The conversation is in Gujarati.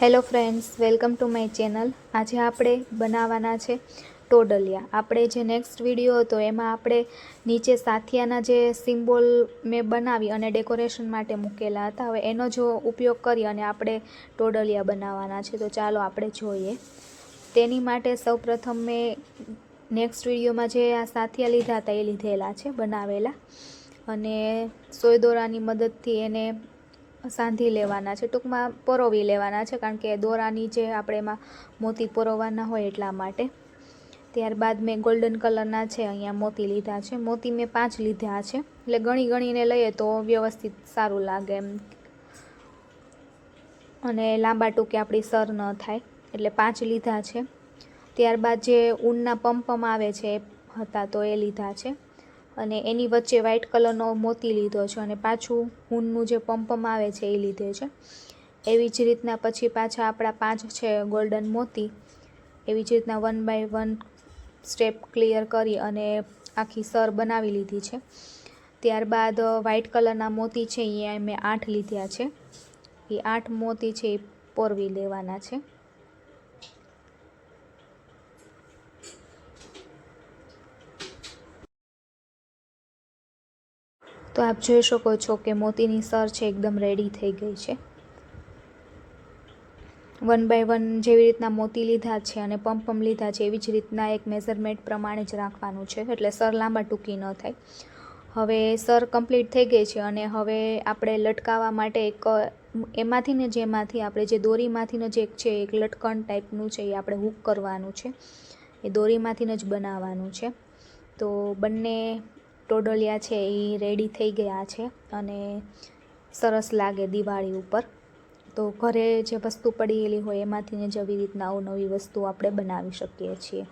Hello friends welcome to my channel આજે આપણે બનાવવાના છે ટોડલિયા. આપણે જે નેક્સ્ટ વીડિયો હતો, એમાં આપણે નીચે સાથિયાના જે સિમ્બોલ મેં બનાવી અને ડેકોરેશન માટે મૂકેલા હતા. હવે એનો જો ઉપયોગ કરી અને આપણે ટોડલિયા બનાવવાના છે. તો ચાલો આપણે જોઈએ. તેની માટે સૌપ્રથમ મેં નેક્સ્ટ વિડીયોમાં જે આ સાથિયા લીધા હતા, એ લીધેલા છે, બનાવેલા. અને સોય દોરાની મદદથી એને સાંધી લેવાના છે, ટૂંકમાં પરોવી લેવાના છે, કારણ કે દોરાની જે આપણે એમાં મોતી પરોવાના હોય એટલા માટે. ત્યારબાદ મેં ગોલ્ડન કલરના છે, અહીંયા મોતી લીધા છે. મોતી મેં પાંચ લીધા છે. એટલે ગણી ગણીને લઈએ તો વ્યવસ્થિત સારું લાગે એમ. અને લાંબા ટૂંકે આપણી સર ન થાય, એટલે પાંચ લીધા છે. ત્યારબાદ જે ઊનના પંપમ આવે છે હતા તો એ લીધા છે. અને એની વચ્ચે વ્હાઇટ કલરનો મોતી લીધો છે અને પાછું ઊનનું જે પંપમ આવે છે એ લીધે છે. એવી જ રીતના પછી પાછા આપણા પાંચ છે ગોલ્ડન મોતી, એવી જ રીતના one by one step clear કરી અને આખી સર બનાવી લીધી છે. ત્યારબાદ વ્હાઇટ કલરના મોતી છે એ મેં આઠ લીધા છે. એ આઠ મોતી છે એ પોરવી લેવાના છે. તો આપ જોઈ શકો છો કે મોતીની સર છે એકદમ રેડી થઈ ગઈ છે. વન બાય વન જેવી રીતના મોતી લીધા છે અને પમ્પમ લીધા છે, એવી જ રીતના એક મેઝરમેન્ટ પ્રમાણે જ રાખવાનું છે, એટલે સર લાંબા ટૂંકી ન થાય. હવે સર કમ્પ્લીટ થઈ ગઈ છે અને હવે આપણે લટકાવવા માટે એક, એમાંથી ને જેમાંથી આપણે જે દોરીમાંથીને જે એક છે, એક લટકણ ટાઈપનું છે, એ આપણે હૂક કરવાનું છે. એ દોરીમાંથીને જ બનાવવાનું છે. તો બંને ટોડલિયા છે, એ રેડી થઈ ગયા છે અને સરસ લાગે દિવાળી ઉપર. તો ઘરે જે વસ્તુ પડેલી હોય એમાંથીને જ આવી રીતના અવનવી વસ્તુ આપણે બનાવી શકીએ છીએ.